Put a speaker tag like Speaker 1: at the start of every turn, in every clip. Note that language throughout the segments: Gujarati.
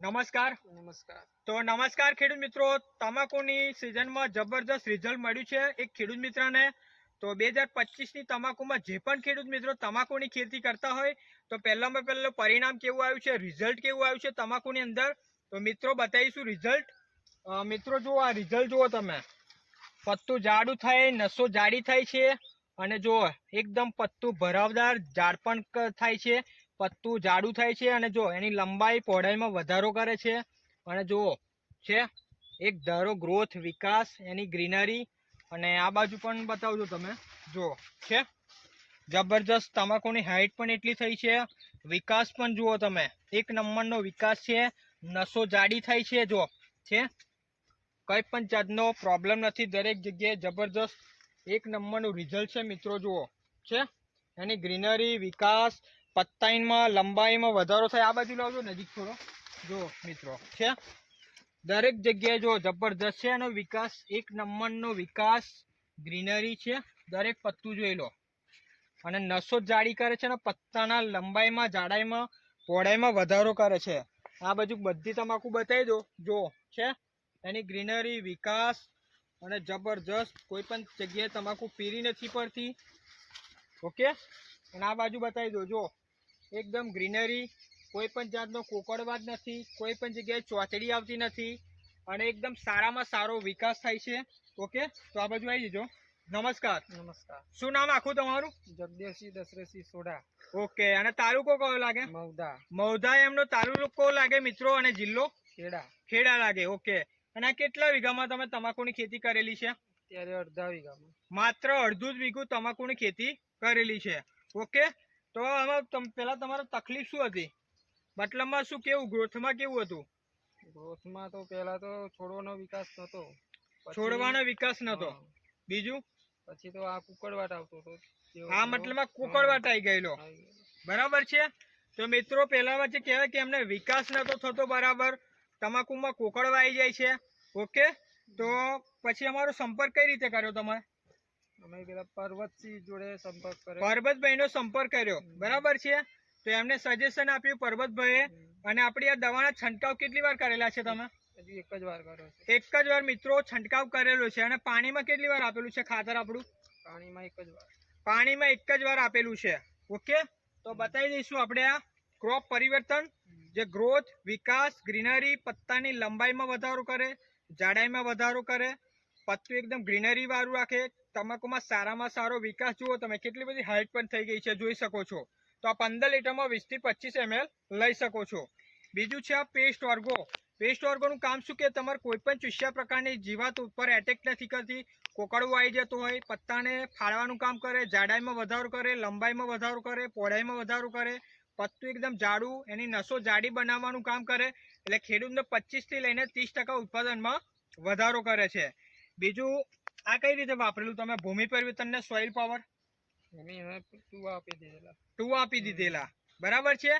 Speaker 1: નમસ્કાર.
Speaker 2: નમસ્કાર.
Speaker 1: તો નમસ્કાર ખેડૂત મિત્રો તમાકુની સિઝનમાં જબરજસ્ત રિઝલ્ટ મળ્યું છે એક ખેડૂત મિત્રને. તો બે હજાર પચીસની તમાકુમાં જે પણ ખેડૂત મિત્રો તમાકુની ખેતી કરતા હોય તો પહેલામાં પહેલું પરિણામ કેવું આવ્યું છે રિઝલ્ટ કેવું આવ્યું છે તમાકુની અંદર? તો મિત્રો બતાવીશું રિઝલ્ટ મિત્રો જુઓ આ રિઝલ્ટ જુઓ તમે. પત્તું જાડું થાય નસો જાડી થાય છે. અને જુઓ એકદમ પત્તું ભરાવદાર ઝાડપણ થાય છે. પત્તું જાડું થાય છે અને જો એની લંબાઈ પહોળાઈમાં વધારો કરે છે, અને જુઓ, છે, એક ધારો ગ્રોથ વિકાસ, એની ગ્રીનરી અને આ બાજુ પણ બતાવજો તમે, જુઓ, છે, જબરજસ્ત તમાકુની હાઈટ પણ એટલી થઈ છે, વિકાસ પણ જુઓ તમે, એક નંબરનો વિકાસ છે, નસો જાડી થાય છે જો છે, કંઈ પણ જાતનો પ્રોબ્લેમ નથી, દરેક જગ્યાએ જબરજસ્ત એક નંબરનું રિઝલ્ટ છે, મિત્રો, જુઓ, છે, એની ગ્રીનરી વિકાસ પત્તાઈમાં લંબાઈમાં વધારો થાય, આ બાજુ લાવજો, નજીક થોડો. જો મિત્રો, છે? દરેક જગ્યાએ જો જબરજસ્ત છે એનો વિકાસ, એક નંબરનો વિકાસ ગ્રીનરી છે. દરેક પત્તું જોઈ લો. અને નસો જાડી કરે છે અને પત્તાના લંબાઈમાં, જાડાઈમાં, પહોળાઈમાં વધારો કરે છે. આ બાજુ બધી તમાકુ બતાવી દો. જો, છે? એની ગ્રીનરી, વિકાસ અને જબરજસ્ત કોઈ પણ જગ્યાએ તમાકુ પીરી નથી પડતી. ઓકે? અને આ બાજુ બતાવી દો. જો એકદમ ગ્રીનરી કોઈ પણ જાતનો કોકડવાદ નથી કોઈ પણ જગ્યાએ ચોચડી આવતી નથી અને એકદમ સારામાં સારો વિકાસ થાય છે. ઓકે તો આ બાજુ આવી જજો. નમસ્કાર.
Speaker 2: નમસ્કાર.
Speaker 1: શું નામ આખું તમારું?
Speaker 2: જગદેવસિંહ દશરથસિંહ સોઢા.
Speaker 1: ઓકે અને તાલુકો કયો લાગે?
Speaker 2: મૌધા
Speaker 1: મૌધા એમનો તાલુકો લાગે મિત્રો અને જિલ્લો?
Speaker 2: ખેડા.
Speaker 1: ખેડા લાગે ઓકે. અને આ કેટલા વીઘામાં તમે તમાકુની ખેતી કરેલી છે?
Speaker 2: અત્યારે અડધા વીઘામાં.
Speaker 1: માત્ર અડધું જ વીઘું તમાકુની ખેતી કરેલી છે. ઓકે? તો આમાં તમ- પહેલા તમારે તકલીફ શું હતી? મતલબમાં શું કેવું? ગ્રોથમાં કેવું હતું?
Speaker 2: ગ્રોથમાં તો પહેલા તો છોડવાનો વિકાસ નતો.
Speaker 1: છોડવાનો વિકાસ નતો. બીજું?
Speaker 2: પછી તો આ કુકડવાટ આવતો હતો હા.
Speaker 1: મતલબમાં કુકળવાટ આવી ગયેલો
Speaker 2: હા, આવી ગયેલો.
Speaker 1: બરાબર છે? તો મિત્રો પહેલામાં જે કહેવાય કે એમને વિકાસ નતો થતો બરાબર. તમાકુમાં કોકડવા આવી જાય છે. ઓકે? તો પછી અમારો સંપર્ક કઈ રીતે કર્યો તમારે?
Speaker 2: અમે પેલા પર્વતસિંહ જોડે સંપર્ક કર્યો.
Speaker 1: પર્વતભાઈનો સંપર્ક કર્યો. બરાબર છે? તો એમને સજેશન આપ્યું
Speaker 2: પર્વતભાઈએ.
Speaker 1: અને આપણી આ દવાના છંટકાવ કેટલી વાર કરેલા છે તમે?
Speaker 2: હજુ એક જ વાર કર્યો છે.
Speaker 1: એક જ વાર મિત્રો છંટકાવ કરેલો છે. અને પાણીમાં કેટલી વાર આપેલું છે ખાતર આપણું?
Speaker 2: પાણીમાં એક જ વાર.
Speaker 1: પાણીમાં એક જ વાર આપેલું છે. ઓકે? તો બતાવી દઈશું આપણે આ ક્રોપ પરિવર્તન. જે ગ્રોથ વિકાસ ગ્રીનરી પત્તાની લંબાઈમાં વધારો કરે જાડાઈમાં વધારો કરે પત્તું એકદમ ગ્રીનરી વાળું રાખે. તમાકુમાં સારામાં સારો વિકાસ જુઓ તમે, કેટલી બધી હાઇટ પણ થઈ ગઈ છે, જોઈ શકો છો. તો આ પંદર લીટરમાં વીસથી પચીસ એમએલ લઈ શકો છો. બીજું છે આ પેસ્ટ ઓર્ગો પેસ્ટ ઓર્ગોનું કામ શું કે તમારે કોઈ પણ ચૂસ્યા પ્રકારની જીવાત ઉપર એટેક નથી કરતી. કોકડવું આવી જતું હોય, પત્તાને ફાળવાનું કામ કરે, જાડાઈમાં વધારો કરે, લંબાઈમાં વધારો કરે, પહોળાઈમાં વધારો કરે. પત્તું એકદમ જાડું, એની નસો જાડી બનાવવાનું કામ કરે. એટલે ખેડૂતને પચીસથી લઈને ત્રીસ ટકા ઉત્પાદનમાં વધારો કરે છે. બીજું આ કઈ રીતે વાપરેલું? તમે ભૂમિ પરિવર્તન ને સોઇલ પાવર ટુ આપી દીધેલા. બરાબર છે?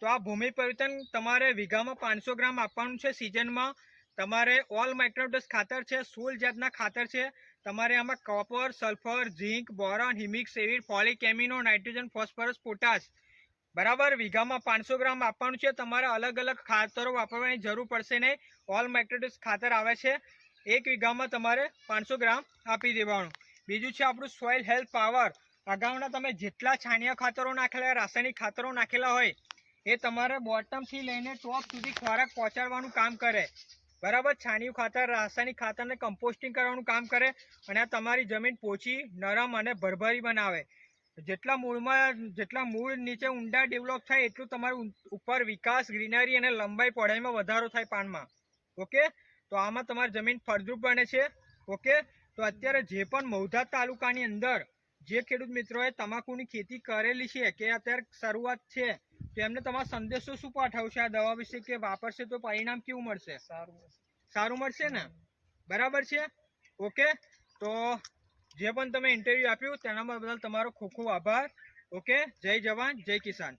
Speaker 1: તો આ ભૂમિ પરિવર્તન તમારે વીઘામાં પાંચસો ગ્રામ આપવાનું છે સિઝનમાં તમારે ઓલ માઇક્રોડસ ખાતર છે સોલ જાતના ખાતર છે. તમારે આમાં copper sulphur zinc boron humic seaweed folic amino nitrogen phosphorus potash બરાબર? વીઘામાં પાંચસો ગ્રામ આપવાનું છે. તમારે અલગ અલગ ખાતરો વાપરવાની જરૂર પડશે નહીં. ઓલ માઇક્રોડસ ખાતર આવે છે. એક વીઘામાં તમારે પાંચસો ગ્રામ આપી દેવાનું. બીજું છે આપણું સોઇલ હેલ્થ પાવર અગાઉના તમે જેટલા છાણિયા ખાતરો નાખેલા, રાસાયણિક ખાતરો નાખેલા હોય, એ તમારે બોટમથી લઈને ટોપ સુધી ખોરાક પહોંચાડવાનું કામ કરે. બરાબર? છાણિયું ખાતર, રાસાયણિક ખાતરને કમ્પોસ્ટિંગ કરવાનું કામ કરે અને આ તમારી જમીન પોચી, નરમ અને ભરભરી બનાવે. જેટલા મૂળમાં, જેટલા મૂળ નીચે ઊંડા ડેવલપ થાય, એટલું તમારું ઉપર વિકાસ ગ્રીનરી અને લંબાઈ પહોળાઈમાં વધારો થાય પાનમાં. ઓકે તો આમાં તમારી જમીન ફળદ્રુપ બને છે ઓકે? તો અત્યારે જે પણ મૌધા તાલુકાની અંદર જે ખેડૂત મિત્રોએ તમાકુની ખેતી કરેલી છે કે અત્યારે શરૂઆત છે તો એમને તમારો સંદેશો શું પાઠવશે? આ દવા વિશે કે વાપરશે તો પરિણામ કેવું મળશે?
Speaker 2: સારું
Speaker 1: સારું મળશે ને? બરાબર છે? ઓકે? તો જે પણ તમે ઇન્ટરવ્યૂ આપ્યું તેના બદલ તમારો ખૂબ ખૂબ આભાર. ઓકે? જય જવાન જય કિસાન.